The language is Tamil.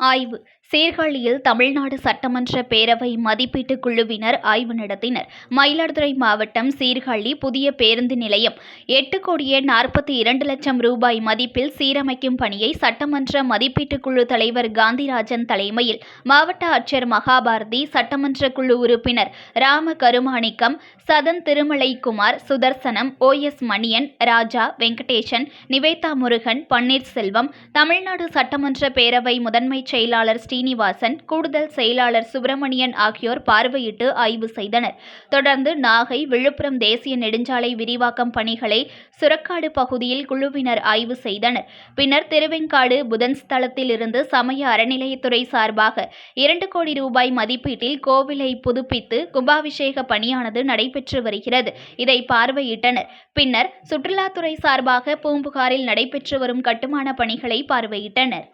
ஆய்வு. சீர்காழியில் தமிழ்நாடு சட்டமன்ற பேரவை மதிப்பீட்டு குழுவினர் ஆய்வு நடத்தினர். மயிலாடுதுறை மாவட்டம் சீர்காழி புதிய பேருந்து நிலையம். எட்டு கோடியே நாற்பத்தி இரண்டு லட்சம் ரூபாய் மதிப்பில் சீரமைக்கும் பணியை சட்டமன்ற மதிப்பீட்டு குழு தலைவர் காந்திராஜன் தலைமையில் மாவட்ட ஆட்சியர் மகாபாரதி சட்டமன்ற குழு உறுப்பினர் ராம கருமாணிக்கம் சதன் திருமலைக்குமார் சுதர்சனம் ஓ எஸ் மணியன் ராஜா வெங்கடேசன் நிவேதா முருகன் பன்னீர்செல்வம் தமிழ்நாடு சட்டமன்ற பேரவை முதன்மை செயலாளர் ஸ்ரீ ஸ்ரீனிவாசன் கூடுதல் செயலாளர் சுப்பிரமணியன் ஆகியோர் பார்வையிட்டு ஆய்வு செய்தனர். தொடர்ந்து நாகை விழுப்புரம் தேசிய நெடுஞ்சாலை விரிவாக்கம் பணிகளை சுரக்காடு பகுதியில் குழுவினர் ஆய்வு செய்தனர். பின்னர் திருவெங்காடு புதன் ஸ்தலத்தில் இருந்து சமய அறநிலையத்துறை சார்பாக இரண்டு கோடி ரூபாய் மதிப்பீட்டில் கோவிலை புதுப்பித்து கும்பாபிஷேக பணியானது நடைபெற்று வருகிறது. இதை பார்வையிட்டனர். பின்னர் சுற்றுலாத்துறை சார்பாக பூம்புகாரில் நடைபெற்று வரும் கட்டுமான பணிகளை பார்வையிட்டனர்.